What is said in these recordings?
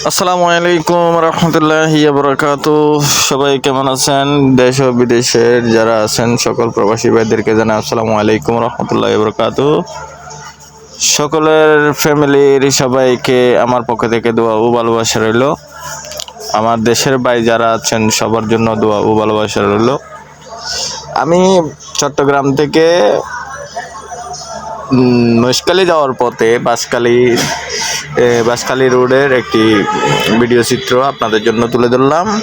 আসসালামু আলাইকুম রহমতুল্লাহ বরকাত সবাই কেমন আছেন? দেশ ও বিদেশের যারা আছেন সকল প্রবাসী ভাইদেরকে জানাই আসসালামু আলাইকুম রহমতুল্লাহ বরকাত সকলের ফ্যামিলির সবাইকে আমার পক্ষ থেকে দোয়া ও ভালোবাসা রইল। আমার দেশের ভাই যারা আছেন সবার জন্য দোয়া ও ভালোবাসা রইল। আমি চট্টগ্রাম থেকে উম, যাওয়ার পথে বাঁশখালী এ, বাঁশখালী রোডের একটি ভিডিও চিত্র আপনাদের জন্য তুলে ধরলাম।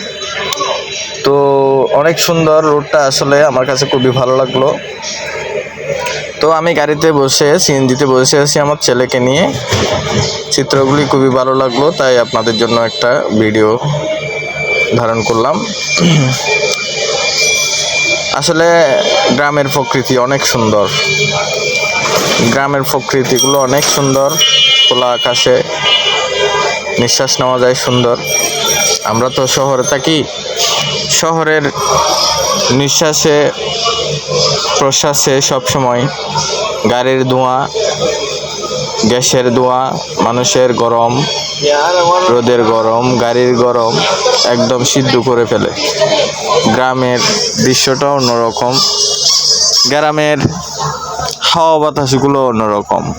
তো অনেক সুন্দর রোডটা আসলে আমার কাছে খুবই ভালো লাগল। তো আমি গাড়িতে বসে সিএনজিতে বসে আছি আমার ছেলেকে নিয়ে। চিত্রগুলি খুবই ভালো লাগল তাই আপনাদের জন্য একটা ভিডিও ধারণ করলাম। আসলে গ্রামের প্রকৃতি অনেক সুন্দর। গ্রামের প্রকৃতিগুলো অনেক সুন্দর। খোলা আকাশে। নিঃশ্বাস নেওয়া যায় সুন্দর। আমরা তো শহরে থাকি। শহরের নিঃশ্বাসে, প্রশ্বাসে সবসময় গাড়ির ধোঁয়া, গ্যাসের ধোঁয়া, মানুষের গরম, রোদের গরম, গাড়ির গরম একদম সিদ্ধ করে ফেলে। গ্রামের দৃশ্যটা অন্যরকম। গ্রামের হাওয়া বাতাসগুলো অন্যরকম।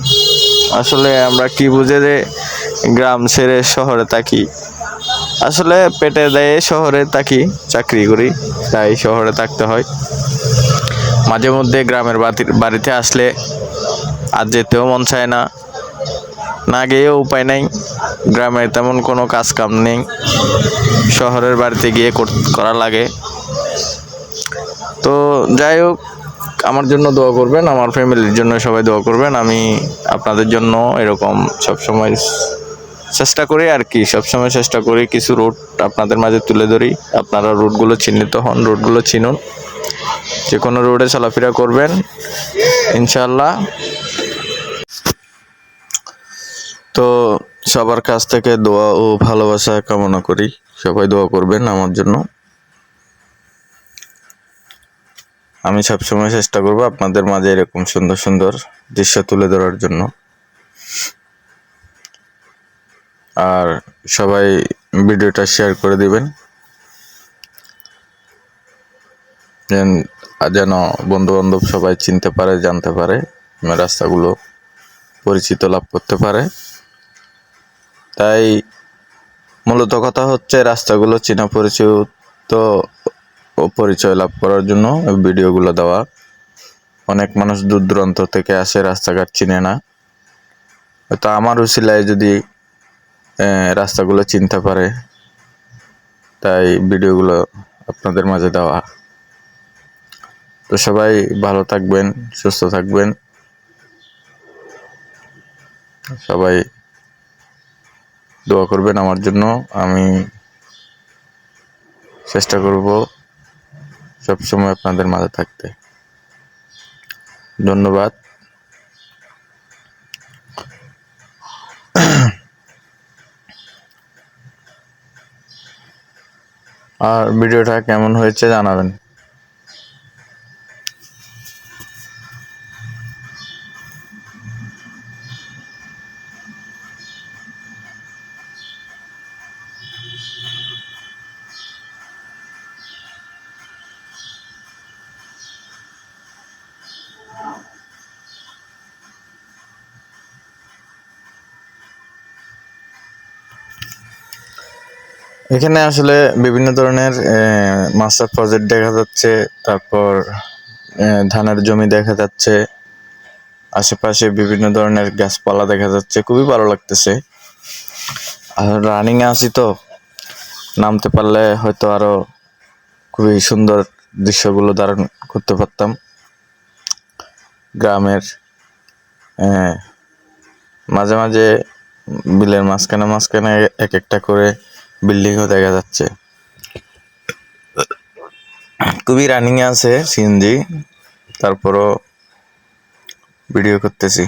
আসলে আমরা কি বুঝে যে গ্রাম ছেড়ে শহরে থাকি? আসলে পেটে দেয় শহরে থাকি, চাকরি করি, তাই শহরে থাকতে হয়। মাঝে মধ্যে গ্রামের বাড়িতে আসলে আর যেতেও মন চায় না। না গিয়েও উপায় নাই। গ্রামে তেমন কোনো কাজ কাম নেই। শহরের বাড়িতে গিয়ে করা লাগে। তো যাই হোক আমার জন্য দোয়া করবেন, আমার ফ্যামিলির জন্য সবাই দোয়া করবেন। আমি আপনাদের জন্য এরকম সবসময় চেষ্টা করি আর কি, সবসময় চেষ্টা করি কিছু রুট আপনাদের মাঝে তুলে ধরি। আপনারা রুটগুলো চিহ্নিত হন রুটগুলো চিনুন। যে কোনো রোডে চলাফেরা করবেন ইনশাল্লাহ তো সবার কাছ থেকে দোয়া ও ভালোবাসা কামনা করি। সবাই দোয়া করবেন আমার জন্য। আমি সবসময় চেষ্টা করব আপনাদের মাঝে এরকম সুন্দর সুন্দর দৃশ্য তুলে ধরার জন্য। আর সবাই ভিডিওটা শেয়ার করে দিবেন। যেন যেন বন্ধু বান্ধব সবাই চিনতে পারে, জানতে পারে রাস্তাগুলো পরিচিত লাভ করতে পারে। তাই মূলত কথা হচ্ছে, রাস্তাগুলো চেনা পরিচিত পরিচয় লাভ করার জন্য ভিডিওগুলো দেওয়া। অনেক মানুষ দূর দূরান্ত থেকে আসে, রাস্তাঘাট চিনে না। হয়তো আমার উসিলায় যদি রাস্তাগুলো চিনতে পারে, তাই ভিডিওগুলো আপনাদের মাঝে দেওয়া। তো সবাই ভালো থাকবেন, সুস্থ থাকবেন। সবাই দোয়া করবেন আমার জন্য। আমি চেষ্টা করব সবসময় আপনাদের মাঝে থাকতে। ধন্যবাদ। আর ভিডিওটা কেমন হয়েছে জানাবেন। এখানে আসলে বিভিন্ন ধরনের মাস্টার প্রজেক্ট দেখা যাচ্ছে, তারপর ধানের জমি দেখা যাচ্ছে, আশেপাশে বিভিন্ন ধরনের গাছপালা দেখা যাচ্ছে, খুবই ভালো লাগতেছে। আর রানিং আছি তো, নামতে পারলে হয়তো আরও খুবই সুন্দর দৃশ্যগুলো ধারণ করতে পারতাম। গ্রামের মাঝে মাঝে, বিলের মাঝখানে মাঝখানে এক একটা করে বিল্ডিংও দেখা যাচ্ছে। খুবই রানিং আছে সিএনজি তারপরও ভিডিও করতেছি।